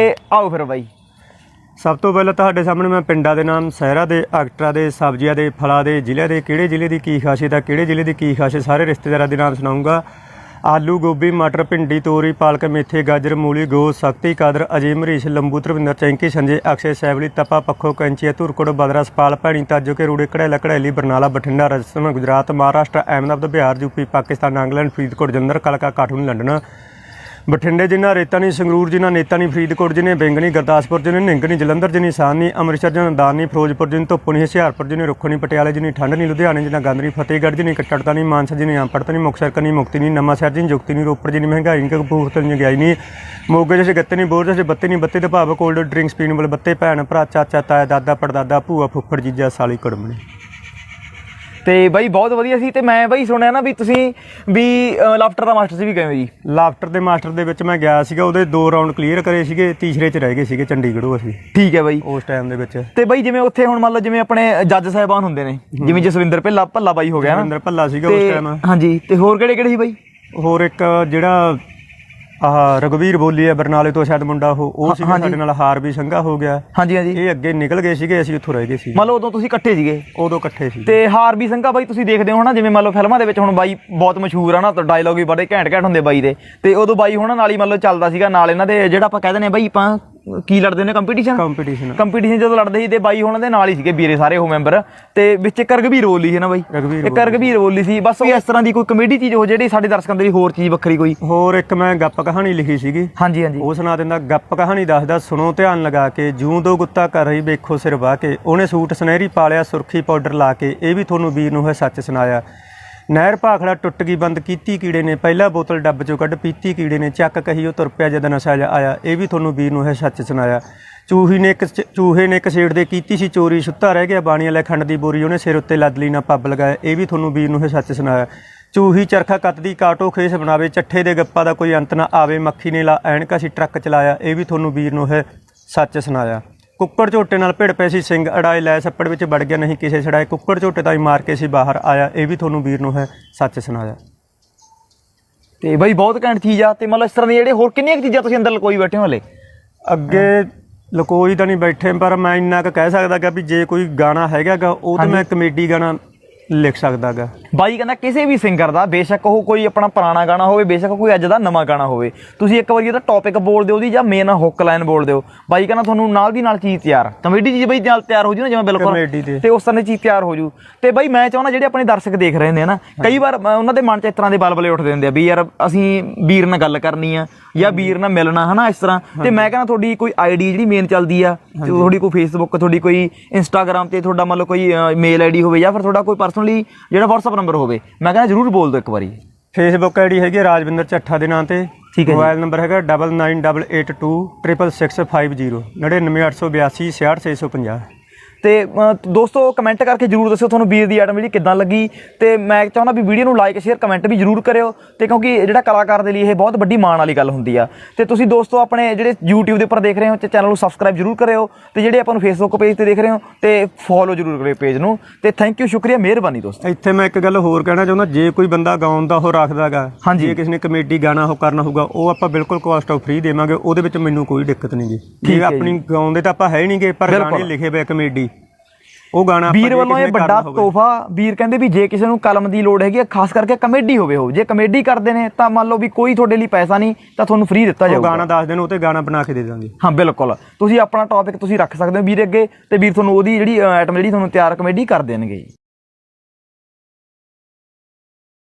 ਤੇ ਆਓ ਫਿਰ ਬਾਈ। ਸਭ ਤੋਂ ਪਹਿਲਾਂ ਤੁਹਾਡੇ ਸਾਹਮਣੇ ਮੈਂ ਪਿੰਡਾਂ ਦੇ ਨਾਮ, ਸ਼ਹਿਰਾਂ ਦੇ ਐਕਟਰਾਂ ਦੇ, ਸਬਜ਼ੀਆਂ ਦੇ, ਫਲਾਂ ਦੇ ਜ਼ਿਲ੍ਹੇ ਦੇ, ਕਿਹੜੇ ਜ਼ਿਲ੍ਹੇ ਦੀ ਕੀ ਖਾਸੀਅਤ ਹੈ ਕਿਹੜੇ ਜ਼ਿਲ੍ਹੇ ਦੀ ਕੀ ਖਾਸੀਅਤ, ਸਾਰੇ ਰਿਸ਼ਤੇਦਾਰਾਂ ਦੇ ਨਾਮ ਸੁਣਾਉਂਗਾ। ਆਲੂ, ਗੋਭੀ, ਮਟਰ, ਭਿੰਡੀ, ਤੋਰੀ, ਪਾਲਕ, ਮੇਥੇ, ਗਾਜਰ, ਮੂਲੀ ਗੋਸ ਸ਼ਕਤੀ, ਕਾਦਰ, ਅਜੀਮ, ਹਰੀਸ਼, ਲੰਬੂ, ਤਰਵਿੰਦਰ, ਚੈਂਕੀ, ਸੰਜੇ, ਅਕਸ਼ੇ, ਸੈਵਲੀ, ਤਪਾ, ਪੱਖੋ, ਕੈਂਚੀਆ ਧੁਰਕੋਟ ਬਦਰਾ, ਸਪਾਲ, ਭੈਣੀ, ਤਾਜੋ ਕੇ ਰੂੜੇ ਕੜੈਲਾ ਕੜੈਲੀ ਬਰਨਾਲਾ, ਬਠਿੰਡਾ, ਰਾਜਸਥਾਨ, ਗੁਜਰਾਤ, ਮਹਾਰਾਸ਼ਟਰ, ਅਹਿਮਦਾਬਾਦ, ਬਿਹਾਰ ਯੂਪੀ ਪਾਕਿਸਤਾਨ ਇੰਗਲੈਂਡ ਫਰੀਦਕੋਟ, ਜਲੰਧਰ, ਕਲਕਾ, ਕਾਠੂਨ, ਲੰਡਨ। ਬਠਿੰਡੇ ਜਿਨ੍ਹਾਂ ਰੇਤਾ ਨਹੀਂ, ਸੰਗਰੂਰ ਜਿਨ੍ਹਾਂ ਨੇਤਾ ਨਹੀਂ, ਫਰੀਦਕੋਟ ਜਿਨੇ ਬੈਂਗਣੀ ਗੁਰਦਾਸਪੁਰ ਜਿਨੇ ਨਿੰਗਣੀ ਜਲੰਧਰ ਜਿਨੀ, ਸਾਨੀ ਅੰਮ੍ਰਿਤਸਰ ਜਿਨ੍ਹਾਂ ਦਾਨੀ ਫਿਰੋਜ਼ਪੁਰ ਜਿਨੇ, ਧੁੱਪ ਨਹੀਂ, ਹੁਸ਼ਿਆਰਪੁਰ ਜਿਨੇ ਰੁੱਖਣੀ ਪਟਿਆਲੇ ਜਿਨੀ, ਠੰਡ ਨਹੀਂ, ਲੁਧਿਆਣੇ ਜਿਨ੍ਹਾਂ ਗੰਦ ਫਤਿਹਗੜ੍ਹ ਜਿਨੀ, ਕੱਟੜਤਾ ਨਹੀਂ, ਮਾਨਸਾ ਜਿਨੀ, ਆਮਪੜਤਾ ਨਹੀਂ, ਮੁਕਤਸਰ ਕਨੀ, ਮੁਕਤੀ ਨਹੀਂ, ਨਵਾਂਸ਼ਹਿਰ ਜਿਨੀ, ਜੁਗਤੀ ਨਹੀਂ, ਰੋਪੜ ਜਿਨੀ, ਮਹਿੰਗਾਈ ਨਹੀਂ, ਕਪੂਰਥਲੇ ਨਹੀਂ ਗਈ ਨਹੀਂ, ਮੋਗੇ ਜਿਸੇ ਗੱਤੇ ਨਹੀਂ, ਬੋਰ ਜਿਸੇ ਬੱਤੇ ਨਹੀਂ, ਬੱਤੇ ਦੇ ਭਾਵ ਕੋਲਡ ਡਰਿੰਕਸ ਪੀਣ ਵਾਲੇ ਬੱਤੇ, ਭੈਣ, ਭਰਾ, ਚਾਚਾ, ਤਾਇਆ, ਦਾਦਾ, ਪੜਦਾਦਾ, ਭੂਆ, ਫੁੱਫੜ, ਜੀਜਾ, ਸਾਲੀ, ਕੁੜਮਣੀ। ਤੇ ਬਾਈ ਬਹੁਤ ਵਧੀਆ ਸੀ ਤੇ ਮੈਂ ਬਾਈ ਸੁਣਿਆ ਨਾ ਵੀ ਤੁਸੀਂ ਵੀ ਲਾਫਟਰ ਦਾ ਮਾਸਟਰ ਸੀ ਵੀ ਗਏ ਹੋ ਜੀ? ਲਾਫਟਰ ਦੇ ਮਾਸਟਰ ਦੇ ਵਿੱਚ ਮੈਂ ਗਿਆ ਸੀਗਾ ਉਹਦੇ ਦੋ ਰਾਊਂਡ ਕਲੀਅਰ ਕਰੇ ਸੀਗੇ ਤੀਸਰੇ 'ਚ ਰਹਿ ਗਏ ਸੀਗੇ ਚੰਡੀਗੜ੍ਹੋਂ ਅਸੀਂ। ਠੀਕ ਹੈ ਬਾਈ। ਉਸ ਟਾਈਮ ਦੇ ਵਿੱਚ। ਤੇ ਬਾਈ ਜਿਵੇਂ ਉੱਥੇ ਹੁਣ ਮੰਨ ਲਓ ਜਿਵੇਂ ਆਪਣੇ ਜੱਜ ਸਾਹਿਬਾਨ ਹੁੰਦੇ ਨੇ ਜਿਵੇਂ ਜਸਵਿੰਦਰ ਭੱਲਾ ਭੱਲਾ ਬਾਈ ਹੋ ਗਿਆ ਨਾ। ਅੰਦਰ ਭੱਲਾ ਸੀਗਾ ਉਸ ਟਾਈਮ ਹਾਂਜੀ ਤੇ ਹੋਰ ਕਿਹੜੇ ਕਿਹੜੇ ਸੀ ਬਾਈ? ਹੋਰ ਇੱਕ ਜਿਹੜਾ ਆਹ ਰਗਵੀਰ ਬੋਲੀ ਹੈ ਬਰਨਾਲੇ ਤੋਂ ਸ਼ਾਇਦ ਮੁੰਡਾ ਉਹ ਉਹ ਸੀਗਾ ਸਾਡੇ ਨਾਲ ਹਾਰ ਵੀ ਸੰਘਾ ਹੋ ਗਿਆ। ਹਾਂਜੀ ਹਾਂਜੀ। ਇਹ ਅੱਗੇ ਨਿਕਲ ਗਏ ਸੀਗੇ ਅਸੀਂ ਉੱਥੋਂ ਰਹਿ ਗਏ ਸੀ। ਮੰਨ ਲਓ ਉਦੋਂ ਤੁਸੀਂ ਇਕੱਠੇ ਸੀਗੇ? ਉਦੋਂ ਇਕੱਠੇ ਸੀ। ਤੇ ਹਾਰ ਵੀ ਸੰਘਾ ਬਾਈ ਤੁਸੀਂ ਦੇਖਦੇ ਹੋ ਨਾ ਜਿਵੇਂ ਮੰਨ ਲਓ ਫਿਲਮਾਂ ਦੇ ਵਿੱਚ ਹੁਣ ਬਾਈ ਬਹੁਤ ਮਸ਼ਹੂਰ ਆ ਨਾ ਤਾਂ ਡਾਇਲੌਗ ਵੀ ਬੜੇ ਘੈਂਟ ਘੈਂਟ ਹੁੰਦੇ ਬਾਈ ਦੇ। ਤੇ ਉਦੋਂ ਬਾਈ ਹੁਣ ਨਾਲ ਹੀ ਮੰਨ ਲਓ ਚੱਲਦਾ ਸੀਗਾ ਨਾਲ ਇਹਨਾਂ ਦੇ ਜਿਹੜਾ ਆਪਾਂ ਕਹਿ ਦਿੰਦੇ ਆ ਬਾਈ ਆਪਾਂ ਕੀ ਲੜਦੇ ਨੇ ਕੰਪੀਟੀਸ਼ਨ ਕੰਪੀਟੀਸ਼ਨ ਕੰਪੀਟੀਸ਼ਨ ਜਦੋਂ ਲੜਦੇ ਸੀ ਤੇ ਬਾਈ ਉਹਨਾਂ ਦੇ ਨਾਲ ਹੀ ਸੀਗੇ ਵੀਰੇ ਸਾਰੇ ਉਹ ਮੈਂਬਰ ਤੇ ਵਿੱਚ ਇੱਕ ਰਗਵੀਰ ਬੋਲੀ ਸੀ ਨਾ ਬਾਈ? ਇੱਕ ਰਗਵੀਰ ਬੋਲੀ ਸੀ। ਬਸ ਇਸ ਤਰ੍ਹਾਂ ਦੀ ਕੋਈ ਕਮੇਡੀ ਚੀਜ਼ ਹੋ ਜਿਹੜੀ ਸਾਡੇ ਦਰਸ਼ਕਾਂ ਦੇ ਲਈ ਹੋਰ ਚੀਜ਼ ਵੱਖਰੀ ਕੋਈ। ਹੋਰ ਇੱਕ ਮੈਂ ਗੱਪ ਕਹਾਣੀ ਲਿਖੀ ਸੀਗੀ। ਹਾਂਜੀ ਹਾਂਜੀ। ਉਹ ਸੁਣਾ ਦਿੰਦਾ ਗੱਪ ਕਹਾਣੀ ਦੱਸਦਾ ਸੁਣੋ ਧਿਆਨ ਲਗਾ ਕੇ ਜੂੰ ਦੋ ਗੁੱਤਾ ਕਰ ਰਹੀ ਵੇਖੋ ਸਿਰ ਵਾਹ ਕੇ। ਉਹਨੇ ਸੂਟ ਸੁਨਹਿਰੀ ਪਾਲਿਆ ਸੁਰਖੀ ਪਾਊਡਰ ਲਾ ਕੇ। ਇਹ ਵੀ ਤੁਹਾਨੂੰ ਵੀਰ ਨੂੰ ਹੈ ਸੱਚ ਸੁਣਾਇਆ। ਨਹਿਰ ਭਾਖੜਾ ਟੁੱਟ ਗਈ, ਬੰਦ ਕੀਤੀ ਕੀੜੇ ਨੇ, ਪਹਿਲਾ ਬੋਤਲ ਡੱਬ ਚੋਂ ਕੱਢ ਪੀਤੀ ਕੀੜੇ ਨੇ, ਚੱਕ ਕਹੀ ਉਹ ਤੁਰ ਪਿਆ ਜਦ ਨਸ਼ਾ ਜਿਹਾ ਆਇਆ। ਇਹ ਵੀ ਤੁਹਾਨੂੰ ਵੀਰ ਨੂੰ ਇਹ ਸੱਚ ਸੁਣਾਇਆ। ਚੂਹੀ ਨੇ ਇੱਕ ਚੂਹੇ ਨੇ ਇੱਕ ਦੇ ਕੀਤੀ ਸੀ, ਚੋਰੀ ਸੁੱਤਾ ਰਹਿ ਗਿਆ ਬਾਣੀ ਵਾਲੇ ਖੰਡ ਦੀ ਬੋਰੀ, ਉਹਨੇ ਸਿਰ ਉੱਤੇ ਲੱਦ ਲਈ, ਨਾ ਪੱਬ ਲਗਾਇਆ। ਇਹ ਵੀ ਤੁਹਾਨੂੰ ਵੀਰ ਨੂੰ ਇਹ ਸੱਚ ਸੁਣਾਇਆ। ਚੂਹੀ ਚਰਖਾ ਕੱਤਦੀ, ਕਾਟੋ ਖੇਸ ਬਣਾਵੇ, ਚੱਠੇ ਦੇ ਗੱਪਾ ਦਾ ਕੋਈ ਅੰਤ ਨਾ ਆਵੇ, ਮੱਖੀ ਨੇ ਲਾ ਐਣਕਾ ਸੀ, ਟਰੱਕ ਚਲਾਇਆ। ਇਹ ਵੀ ਤੁਹਾਨੂੰ ਵੀਰ ਨੂੰ ਇਹ ਸੱਚ ਸੁਣਾਇਆ। ਕੁੱਕੜ ਝੋਟੇ ਨਾਲ ਭਿੜ ਪਏ ਸੀ ਸਿੰਘ ਅੜਾਏ ਲੈ ਛੱਪੜ ਵਿੱਚ ਵੜ ਗਿਆ ਨਹੀਂ ਕਿਸੇ ਛੜਾਏ। ਕੁੱਕੜ ਝੋਟੇ ਤਾਂ ਹੀ ਮਾਰ ਕੇ ਸੀ ਬਾਹਰ ਆਇਆ। ਇਹ ਵੀ ਤੁਹਾਨੂੰ ਵੀਰ ਨੂੰ ਹੈ ਸੱਚ ਸੁਣਾਇਆ। ਤੇ ਬਾਈ ਬਹੁਤ ਘੈਂਟ ਚੀਜ਼ ਆ ਤੇ ਮਤਲਬ ਇਸ ਤਰ੍ਹਾਂ ਦੀ ਜਿਹੜੇ ਹੋਰ ਕਿੰਨੀਆਂ ਕੁ ਚੀਜ਼ਾਂ ਤੁਸੀਂ ਅੰਦਰ ਲਕੋਈ ਬੈਠੇ ਹੋ ਹਲੇ? ਅੱਗੇ ਲਕੋਈ ਤਾਂ ਨਹੀਂ ਬੈਠੇ ਪਰ ਮੈਂ ਇੰਨਾ ਕੁ ਕਹਿ ਸਕਦਾ ਗਾ ਵੀ ਜੇ ਕੋਈ ਗਾਣਾ ਹੈਗਾਗਾ ਉਹ ਤਾਂ ਮੈਂ ਕਮੇਡੀ ਗਾਣਾ ਲਿਖ ਸਕਦਾਗਾ। ਬਾਈ ਕਹਿੰਦਾ ਕਿਸੇ ਵੀ ਸਿੰਗਰ ਦਾ ਬੇਸ਼ੱਕ ਉਹ ਕੋਈ ਆਪਣਾ ਪੁਰਾਣਾ ਗਾਣਾ ਹੋਵੇ ਬੇਸ਼ੱਕ ਕੋਈ ਅੱਜ ਦਾ ਨਵਾਂ ਗਾਣਾ ਹੋਵੇ। ਤੁਸੀਂ ਇੱਕ ਵਾਰੀ ਉਹਦਾ ਟੌਪਿਕ ਬੋਲ ਦਿਓ ਉਹਦੀ ਜਾਂ ਮੇਨ ਹੁੱਕ ਲਾਈਨ ਬੋਲ ਦਿਓ। ਬਾਈ ਕਹਿੰਦਾ ਤੁਹਾਨੂੰ ਨਾਲ ਦੀ ਨਾਲ ਚੀਜ਼ ਤਿਆਰ। ਕਮੇਡੀ ਚੀਜ਼ ਬਈ ਨਾਲ ਤਿਆਰ ਹੋ ਜੂ ਨਾ ਜਿਵੇਂ ਬਿਲਕੁਲ। ਤੇ। ਉਸ ਤਰ੍ਹਾਂ ਦੀ ਚੀਜ਼ ਤਿਆਰ ਹੋ ਜੂ। ਤੇ ਬਾਈ ਮੈਂ ਚਾਹੁੰਦਾ ਜਿਹੜੇ ਆਪਣੇ ਦਰਸ਼ਕ ਦੇਖ ਰਹੇ ਨੇ ਨਾ ਕਈ ਵਾਰ ਉਹਨਾਂ ਦੇ ਮਨ 'ਚ ਇਸ ਤਰ੍ਹਾਂ ਦੇ ਬਲਬਲੇ ਉੱਠਦੇ ਹੁੰਦੇ ਆ ਵੀ ਯਾਰ ਅਸੀਂ ਵੀਰ ਨਾਲ ਗੱਲ ਕਰਨੀ ਆ ਜਾਂ ਵੀਰ ਨਾਲ ਮਿਲਣਾ ਹਨਾ ਇਸ ਤਰ੍ਹਾਂ। ਤੇ ਮੈਂ ਕਹਿੰਦਾ ਤੁਹਾਡੀ ਕੋਈ ਆਈਡੀ ਜਿਹੜੀ ਮੇਨ ਚੱਲਦੀ ਆ ਤੁਹਾਡੀ ਕੋਈ ਫੇਸਬੁੱਕ ਤੁਹਾਡੀ ਕੋਈ ਇੰਸਟਾਗ੍ਰam ਤੇ ਤੁਹਾਡਾ ਮੰਨ ਲਓ ਕੋਈ ਮੇਲ ਆਈਡੀ ਹੋਵੇ ਜਾਂ ਫਿਰ ਤੁਹਾਡਾ ਕੋਈ ਪਰਸਨਲੀ ਜਿਹੜਾ WhatsApp ਨੰਬਰ ਹੋਵੇ। ਮੈਂ ਕਹਿੰਦਾ ਜਰੂਰ ਬੋਲ ਦਿਓ ਇੱਕ ਵਾਰੀ। ਫੇਸਬੁੱਕ ਆਈਡੀ ਹੈਗੀ ਹੈ ਰਾਜਵਿੰਦਰ ਚੱਠਾ ਦੇ ਨਾਂ ਤੇ। ਠੀਕ ਹੈ ਜੀ। ਮੋਬਾਈਲ ਨੰਬਰ ਹੈਗਾ 9988266650 99882 66650 ਤੇ ਦੋਸਤੋ ਕਮੈਂਟ ਕਰਕੇ ਜਰੂਰ ਦੱਸਿਓ ਤੁਹਾਨੂੰ ਵੀਰ ਦੀ ਆਈਟਮ ਜਿਹੜੀ ਕਿੱਦਾਂ ਲੱਗੀ। ਤੇ ਮੈਂ ਚਾਹੁੰਦਾ ਵੀ ਵੀਡੀਓ ਨੂੰ ਲਾਈਕ ਸ਼ੇਅਰ ਕਮੈਂਟ ਵੀ ਜਰੂਰ ਕਰਿਓ। ਤੇ ਕਿਉਂਕਿ ਜਿਹੜਾ ਕਲਾਕਾਰ ਦੇ ਲਈ ਇਹ ਬਹੁਤ ਵੱਡੀ ਮਾਣ ਵਾਲੀ ਗੱਲ ਹੁੰਦੀ ਆ। ਤੇ ਤੁਸੀਂ ਦੋਸਤੋ ਆਪਣੇ ਜਿਹੜੇ YouTube ਦੇ ਉੱਪਰ ਦੇਖ ਰਹੇ ਹੋ ਤੇ ਚੈਨਲ ਨੂੰ ਸਬਸਕ੍ਰਾਈਬ ਜਰੂਰ ਕਰਿਓ। ਤੇ ਜਿਹੜੇ ਆਪਾਂ ਨੂੰ Facebook ਪੇਜ ਤੇ ਦੇਖ ਰਹੇ ਹੋ ਤੇ ਫੋਲੋ ਜਰੂਰ ਕਰਿਓ ਪੇਜ ਨੂੰ। ਤੇ ਥੈਂਕ ਯੂ ਸ਼ੁਕਰੀਆ ਮਿਹਰਬਾਨੀ ਦੋਸਤੋ। ਇੱਥੇ ਮੈਂ ਇੱਕ ਗੱਲ ਹੋਰ ਕਹਿਣਾ ਚਾਹੁੰਦਾ ਜੇ ਕੋਈ ਬੰਦਾ ਗਾਉਣ ਦਾ ਉਹ ਰੱਖਦਾਗਾ। ਜੇ ਕਿਸੇ ਨੇ ਕਮੇਡੀ ਗਾਣਾ ਉਹ ਕਰਨਾ ਹੋਊਗਾ ਉਹ ਆਪਾਂ ਬਿਲਕੁਲ ਕਾਸਟ ਆਫ ਫ੍ਰੀ ਦੇਵਾਂਗੇ ਉਹਦੇ ਵਿੱਚ ਮੈਨੂੰ ਕੋਈ ਦਿੱਕਤ ਨਹੀਂ ਜੀ ਠੀਕ ਹੈ ਆਪਣੀ ਗਾਉਂਦੇ ਤਾਂ ਆਪਾਂ ਹੈ ਨਹੀਂਗੇ ਪਰ। ਗਾਣੇ ਲਿਖੇ ਹੋਏ ਕਮੇਡੀ ਉਹ ਗਾਣਾ ਵੀਰ ਵੱਲੋਂ ਇਹ ਵੱਡਾ ਤੋਹਫਾ ਵੀਰ ਕਹਿੰਦੇ ਵੀ ਜੇ ਕਿਸੇ ਨੂੰ ਕਲਮ ਦੀ ਲੋੜ ਹੈਗੀ ਹੈ ਖਾਸ ਕਰਕੇ ਕਮੇਡੀ ਹੋਵੇ ਹੋ ਜੇ ਕਮੇਡੀ ਕਰਦੇ ਨੇ ਤਾਂ ਮੰਨ ਲਓ ਵੀ ਕੋਈ ਤੁਹਾਡੇ ਲਈ ਪੈਸਾ ਨਹੀਂ ਤਾਂ ਤੁਹਾਨੂੰ ਫ੍ਰੀ ਦਿੱਤਾ ਉਹ ਜਾਊਗਾ। ਗਾਣਾ ਦੱਸ ਦੇਣ ਉਹ ਤੇ ਗਾਣਾ ਬਣਾ ਕੇ ਦੇ ਦਾਂਗੇ। ਹਾਂ ਬਿਲਕੁਲ। ਤੁਸੀਂ ਆਪਣਾ ਟੌਪਿਕ ਤੁਸੀਂ ਰੱਖ ਸਕਦੇ ਹੋ ਵੀਰ ਅੱਗੇ ਤੇ ਵੀਰ ਤੁਹਾਨੂੰ ਉਹਦੀ ਜਿਹੜੀ ਆਈਟਮ ਜਿਹੜੀ ਤੁਹਾਨੂੰ ਤਿਆਰ ਕਮੇਡੀ ਕਰ ਦੇਣਗੇ